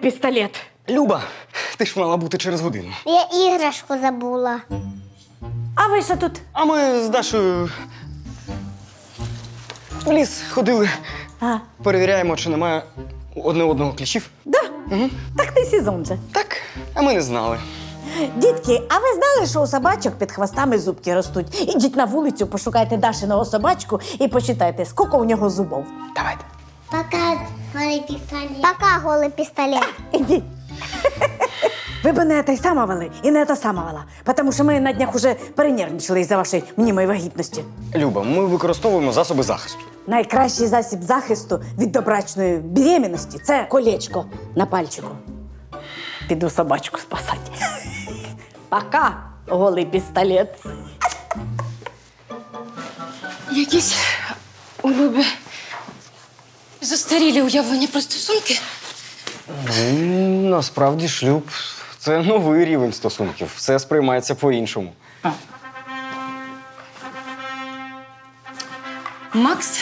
Пістолет. Люба, ти ж мала бути через годину. Я іграшку забула. А ви що тут? А ми з Дашою в ліс ходили, А, перевіряємо, чи немає одне одного кліщів. да? Так ти сезон же. Так, а ми не знали. Дітки, а ви знали, що у собачок під хвостами зубки ростуть? Ідіть на вулицю, пошукайте Дашиного собачку і почитайте, скільки у нього зубов. Давайте. Пока голий пістолет. Пока голий пістолет. Ідіть. Ви б не те саме вели і не те саме вела, тому що ми на днях уже перенервничали із-за вашої мнімої вагітності. Люба, ми використовуємо засоби захисту. Найкращий засіб захисту від добрачної беременності це колечко на пальчику. Піду собачку спасати. Пока, голий пістолет. Якісь у Любі застарілі уявлення про стосунки. Ну, Насправді шлюб це новий рівень стосунків. Все сприймається по-іншому. Макс,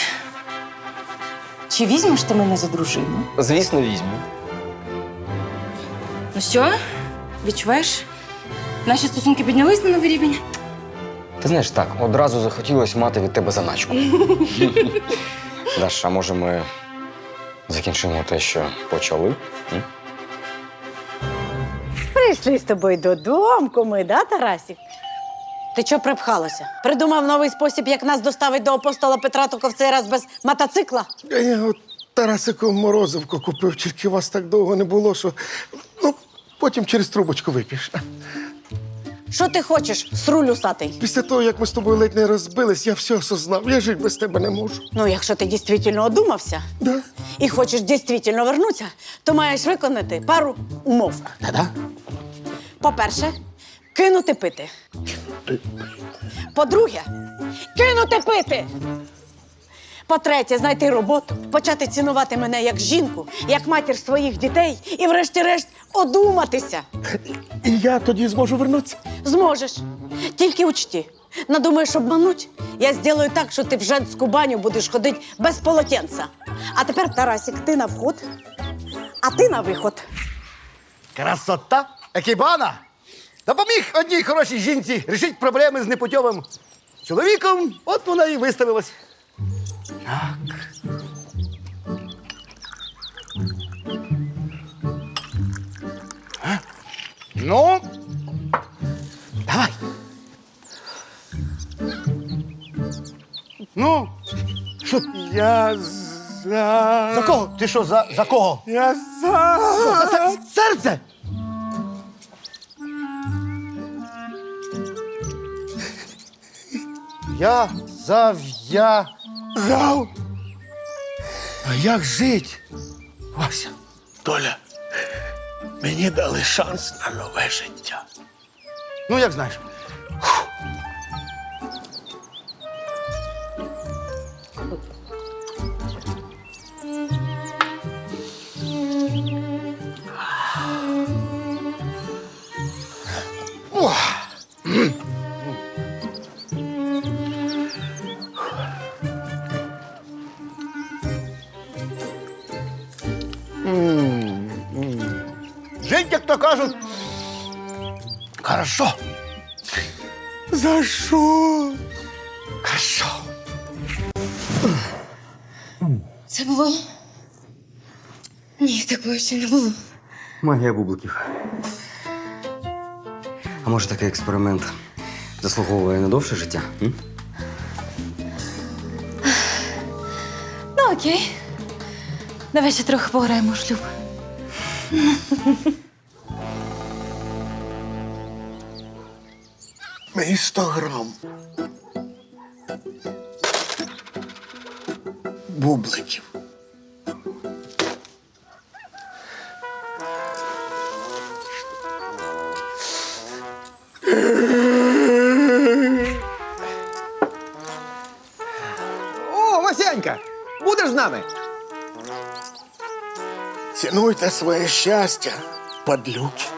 чи візьмеш ти мене за дружину? Звісно, візьму. Ну що, відчуваєш? Наші стосунки піднялись на новий рівень? Ти знаєш, так, одразу захотілося мати від тебе заначку. Даш, а може ми закінчимо те, що почали? М? Прийшли з тобою додому, ми, да, Тарасік? Ти чого припхалася? Придумав новий спосіб, як нас доставить до апостола Петра тільки в цей раз без мотоцикла? Я от Тарасику морозивку купив, тільки вас так довго не було, що ну, потім через трубочку вип'єш. Що ти хочеш, сруль усатий? Після того, як ми з тобою ледь не розбились, я все осознав. Я жити без тебе не можу. Ну, якщо ти дійсно одумався Да? і хочеш дійсно вернутися, то маєш виконати пару умов. Да-да? По-перше, кинути пити. По-друге, кинути пити. По-третє, знайти роботу, почати цінувати мене як жінку, як матір своїх дітей і, врешті-решт, одуматися. І я тоді зможу вернутися. Зможеш. Тільки учти. Надумаєш обмануть, я зроблю так, що ти в женську баню будеш ходити без полотенця. А тепер, Тарасик, ти на вход, а ти на виход. Красота! Екібана! Допоміг одній хорошій жінці рішити проблеми з непутьовим чоловіком, от вона і виставилась. Так. Ну, давай. Ну, що? Я за. За кого? Ти що, за, за кого? Я за. За се- серце! Я зав'я. Зав. А як жить? Вася, Толя, мені дали шанс на нове життя. Ну, як знаєш. Жить, За що? Хорошо. Це було. Ні, такого ще не було. Магія бубликів. А може такий експеримент заслуговує на довше життя? М? Ну, окей. Давай ще трохи пограємо у шлюб. Мені 100 грам. Бубликів. О, Васянька! Будеш з нами? Цінуйте своє щастя, падлюки.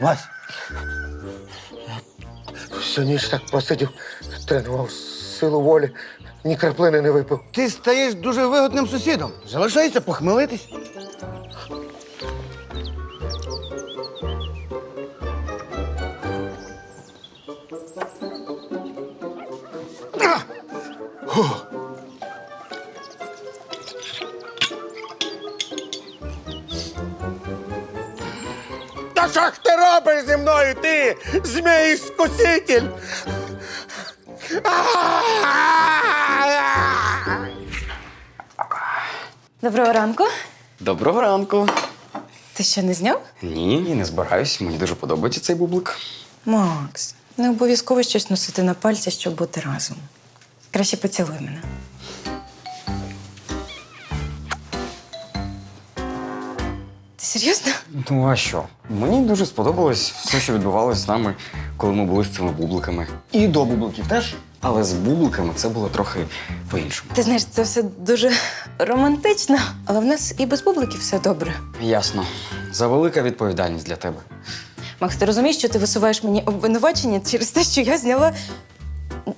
Вась, Всю ніч так посидів, тренував силу волі, ні краплини не випив. ти стаєш дуже вигодним сусідом. Залишайся похмелитись. Доброго ранку. Доброго ранку. Ти ще не зняв? Ні, ні, не збираюсь. Мені дуже подобається цей бублик. Макс, не обов'язково щось носити на пальці, щоб бути разом. Краще поцілуй мене. Ти серйозно? Ну а що? Мені дуже сподобалось все, що відбувалося з нами, коли ми були з цими бубликами. І до бубликів теж. Але з бубликами це було трохи по-іншому. Ти знаєш, це все дуже романтично, але в нас і без бубликів все добре. Ясно. Завелика відповідальність для тебе. Макс, ти розумієш, що ти висуваєш мені обвинувачення через те, що я зняла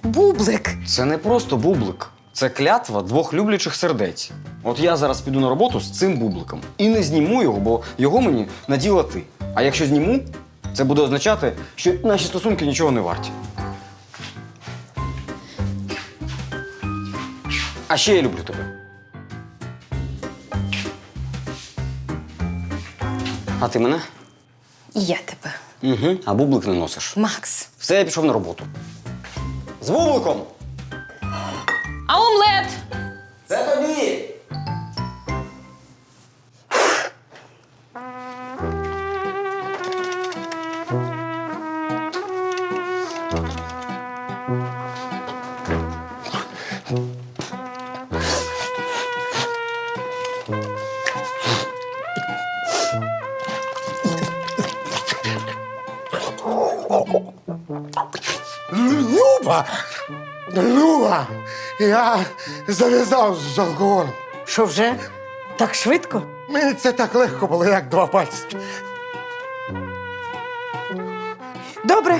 бублик. Це не просто бублик, це клятва двох люблячих сердець. От я зараз піду на роботу з цим бубликом і не зніму його, бо його мені наділа ти. А якщо зніму, це буде означати, що наші стосунки нічого не варті. А ще я люблю тебе. А ти мене? І я тебе. Угу. А бублик не носиш. Макс. Все, я пішов на роботу. З бубликом! А омлет? Люба! Люба! Я зав'язав з алкоголем. Що вже? Так швидко? Мені це так легко було, як два пальці. Добре.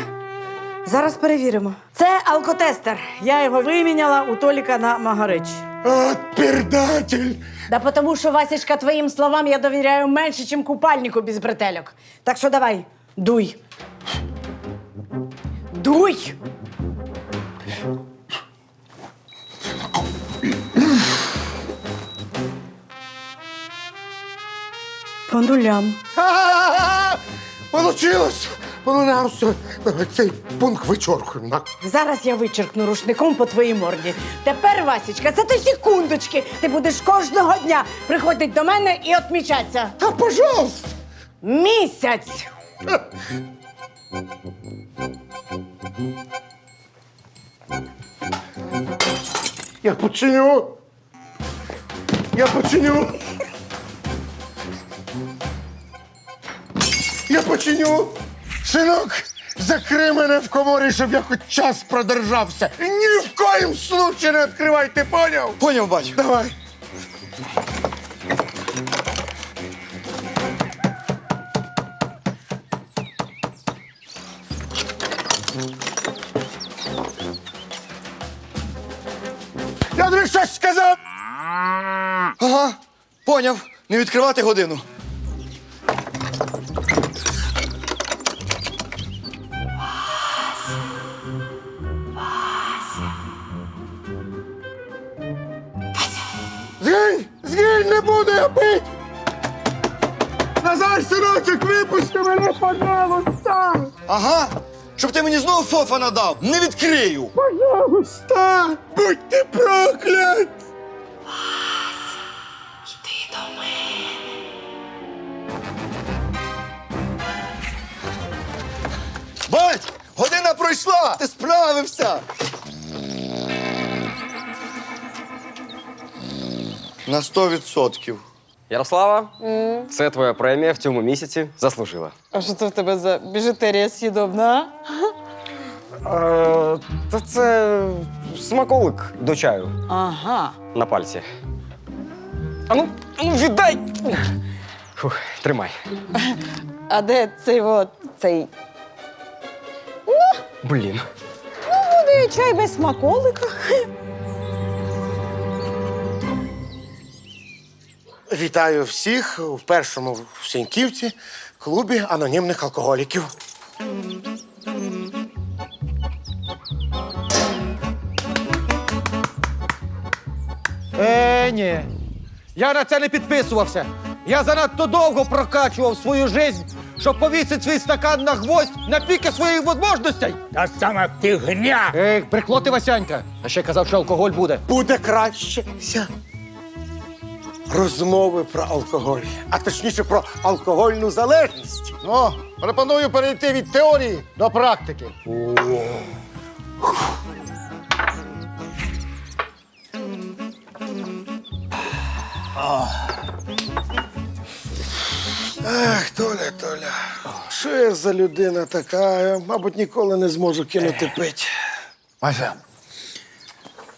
Зараз перевіримо. Це алкотестер. Я його виміняла у Толіка на Магарич. От пердатель! Да потому що, Васечка, твоїм словам я довіряю менше, чим купальнику без бретельок. Так що давай, дуй. Дуй! По нулям. Получилось! Давай цей пункт вичорхуємо. на. Зараз я вичеркну рушником по твоїй морді. Тепер, Васечка, це ти секундочки. Ти будеш кожного дня приходити до мене і відмічатися. Та пожалуйста! Місяць. Я починю! Я починю! Я починю! Синок, закрий мене в коморі, щоб я хоч час продержався. Ні в коїм случаї не відкривай, ти поняв? Поняв, бачу. Давай. Я тобі щось сказав! Ага, поняв. Не відкривати годину. Пожалуйста! Ага. Щоб ти мені знову фофа надав, не відкрию. Пожалуйста, будь ти проклят! Іди до мене. Бать, година пройшла! Ти справився! На сто відсотків. Ярослава? Це твоя премія в цьому місяці заслужила. А що це в тебе за біжутерія с'їдобна? Е, та це смаколик до чаю Ага. на пальці. А ну, ну віддай! Фух, тримай. А де цей от цей? Блін. Буде чай без смаколика. Вітаю всіх в першому в Сіньківці клубі анонімних алкоголіків. Е, ні. Я на це не підписувався. Я занадто довго прокачував свою життя, щоб повісити свій стакан на гвоздь на піки своїх можливостей. Та сама фігня! Ех, прикло ти, Васянька. А ще казав, що алкоголь буде. Буде краще ся. Розмови про алкоголь, а точніше про алкогольну залежність. Ну, пропоную перейти від теорії до практики. Ах, Толя, Толя, що я за людина така? Я, мабуть, ніколи не зможу кинути пить. Мася,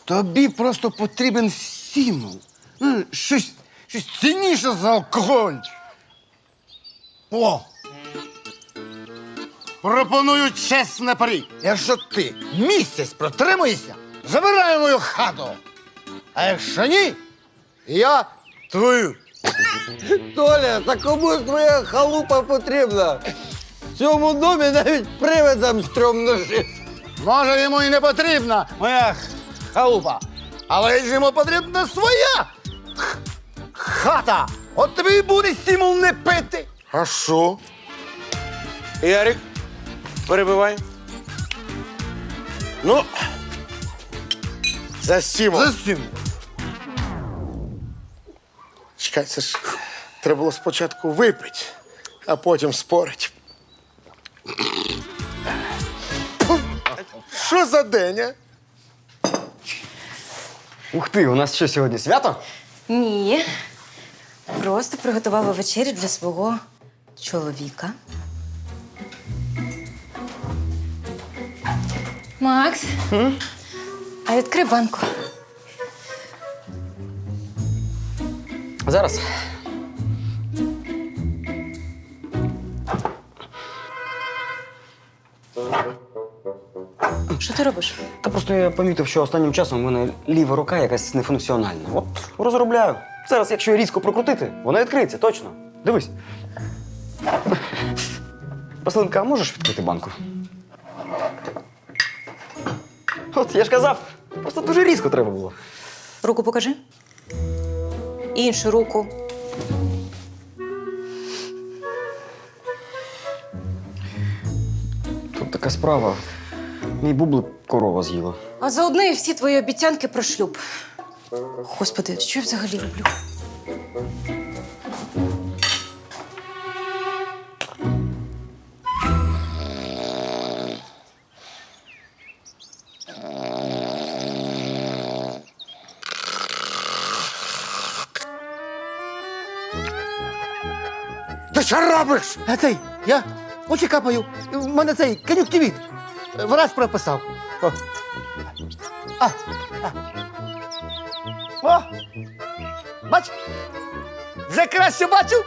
тобі просто потрібен стимул. Ну, щось, щось цінніше за алкоголь. О! Пропоную чесне парі. Якщо ти місяць протримуєшся, забирай мою хату. А якщо ні, я твою. Толя, та кому ж твоя халупа потрібна? В цьому домі навіть привидам стрьомно жити. Може, йому і не потрібна моя халупа, але ж йому потрібна своя хата. От тобі і буде стимул не пити. А що? Ярик, перебивай. Ну, за стимул. За стимул. Чекай, це ж треба було спочатку випити, а потім спорить. Що за день, а? Ух ти, у нас що сьогодні свято? Ні. Просто приготувала вечерю для свого чоловіка. Макс, а відкрий банку. Зараз. Що ти робиш? Та просто я помітив, що останнім часом у мене ліва рука якась нефункціональна. От розробляю. Зараз, якщо її різко прокрутити, вона відкриється, точно. Дивись. Василинка, а можеш відкрити банку? От я ж казав, просто дуже різко треба було. Руку покажи. Іншу руку. Тут така справа. Мій бублик корова з'їла. А заодно і всі твої обіцянки про шлюб. Господи, що я взагалі роблю? Ти що робиш? А цей, я очі капаю. У мене цей кон'юктивіт. Врач прописав. О. А, Бач? Вже краще бачу?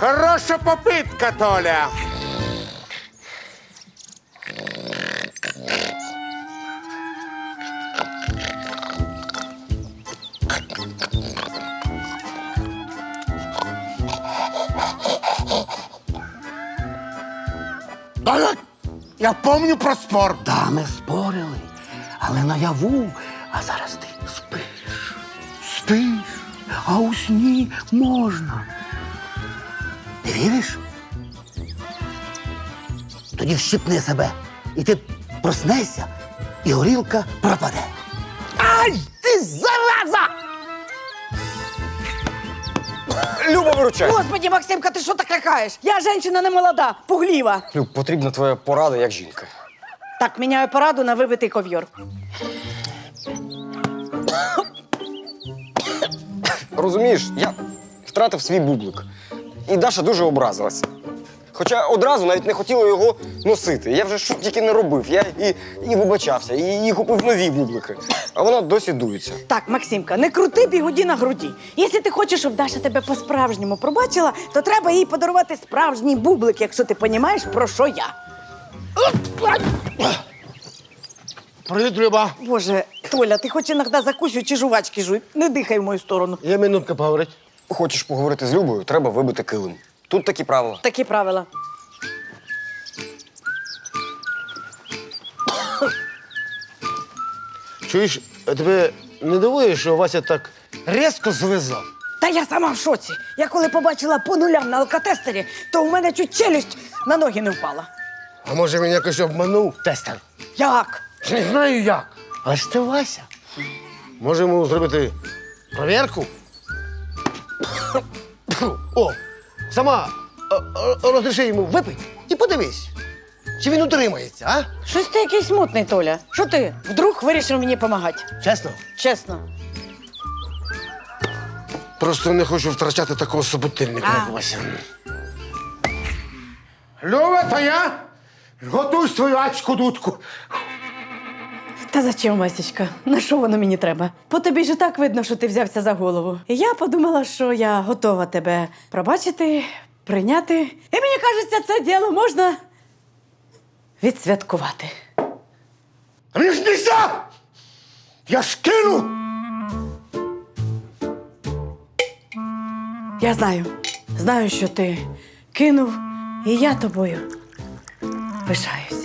Хороша попитка, Толя. Я помню про спор. Да, ми спорили, але наяву, а зараз ти спиш. Спиш. а у сні можна. Не віриш? Тоді вщипни себе, і ти проснешся, і горілка пропаде. Ай, ти зараза! Люба, виручай! Господи, Максимка, ти що так лякаєш? Я жінка не молода, пугліва. Люб, потрібна твоя порада як жінка. Так, міняю пораду на вибитий ковйор. Розумієш, я втратив свій бублик. І Даша дуже образилася. Хоча одразу навіть не хотіла його носити. Я вже що тільки не робив. Я і, і вибачався, і, і купив нові бублики. А вона досі дується. Так, Максимка, не крути бігуді на груді. Якщо ти хочеш, щоб Даша тебе по-справжньому пробачила, то треба їй подарувати справжній бублик, якщо ти розумієш, про що я. Привіт, Люба. Боже, Толя, ти хоч іноді закусю чи жувачки жуй. Не дихай в мою сторону. Є минутка поговорити. Хочеш поговорити з Любою, треба вибити килим. Тут такі правила. Такі правила. Чуєш, а тебе не дивує, що Вася так різко звизав? Та я сама в шоці. Я коли побачила по нулям на алкотестері, то у мене чуть челюсть на ноги не впала. А може він якось обманув тестер? Як? Не знаю як. Але ж це Вася. Можемо зробити провірку. О, сама е, е, розріши йому випити і подивись, чи він утримається, а? Щось ти якийсь смутний, Толя. Що ти вдруг вирішив мені допомагати? Чесно? Чесно. Просто не хочу втрачати такого собутильника, як Вася. Люба, то я готуй свою ачку дудку. Та зачем, Васечка? На що воно мені треба? По тобі ж і так видно, що ти взявся за голову. І я подумала, що я готова тебе пробачити, прийняти. І мені кажеться, це діло можна відсвяткувати. А мені ж нельзя! Я ж кину! Я знаю, знаю, що ти кинув, і я тобою пишаюся.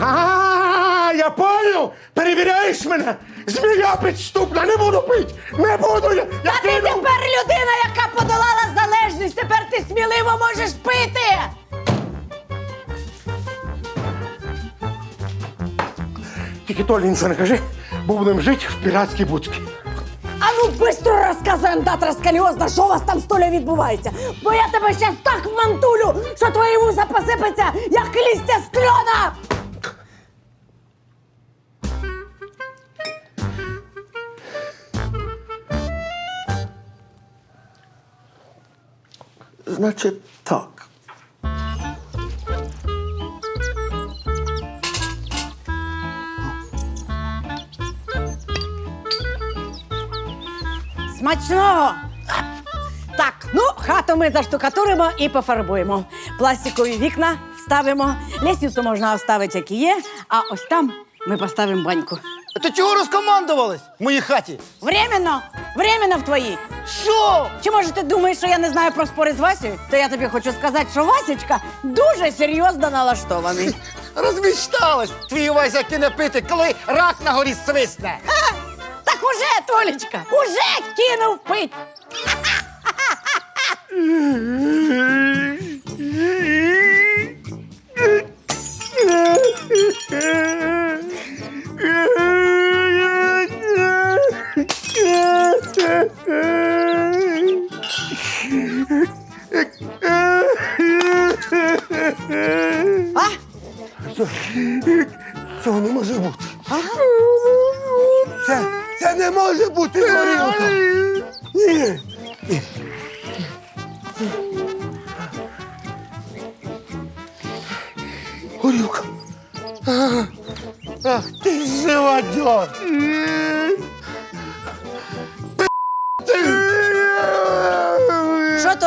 А, я понял! Перевіряєш мене! Змія підступна, не буду пить! Не буду! Я, я Та ти кину! тепер людина, яка подолала залежність. Тепер ти сміливо можеш пити. Тільки Толі нічого не кажи, бо будемо жити в піратській будці. А ну быстро розказуй, андатра скаліозна, що у вас там з Толя відбувається. Бо я тебе щас так вмантулю, що твої вуса посипаться, як листя з кльона. Значить так. Смачного! Так, ну, хату ми заштукатуримо і пофарбуємо. Пластикові вікна вставимо, лісницю можна оставити, як і є, а ось там ми поставимо баньку. Ти чого розкомандувались в моїй хаті? Временно! Временно в твої! Що? Чи може ти думаєш, що я не знаю про спори з Васею? То я тобі хочу сказати, що Васечка дуже серйозно налаштований. Розміщалась! Твій Вася кине пити, коли рак на горі свисне. Так уже, Толечка, уже кинув пить.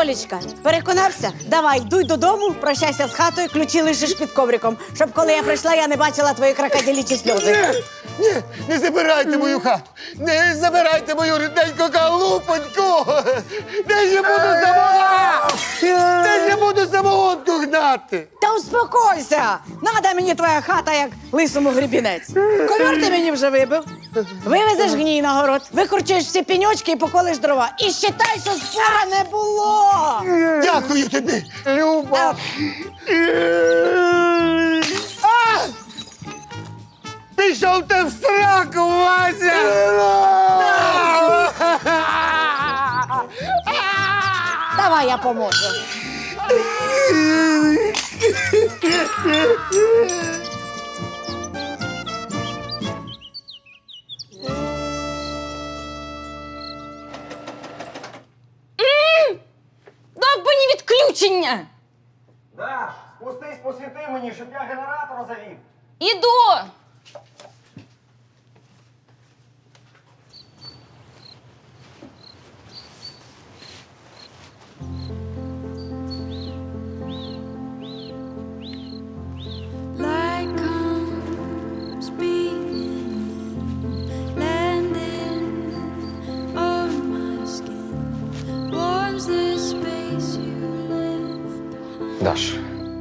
Толічка, переконався? Давай, йдуй додому, прощайся з хатою, ключі лишиш під ковриком, щоб коли я прийшла, я не бачила твої крокодилічі сльози. Ні, не забирайте мою хату! Не забирайте мою рідненьку калупоньку! Де я буду самогонку? Де я буду самогонку гнати? Та успокойся! Надо мені твоя хата, як лисому грібінець. Ковер ти мені вже вибив. Вивезеш гній на город, викорчуєш всі пеньочки і поколиш дрова. І считай, що спора не було. Дякую тобі, Люба! А! Пішов ти в сраку, Вася! Давай я поможу. Довбані відключення! Даш, спустись, посвіти мені, щоб я генератор завів. Іду! Даш,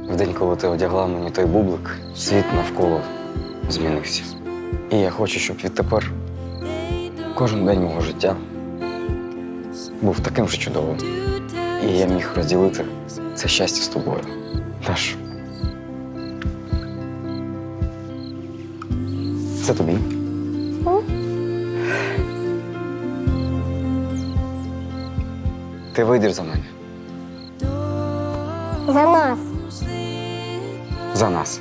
в день, коли ти одягла мені той бублик, світ навколо змінився. І я хочу, щоб відтепер кожен день мого життя був таким же чудовим. І я міг розділити це щастя з тобою. Даш. Це тобі. Ти вийдеш за мене. За нас. За нас.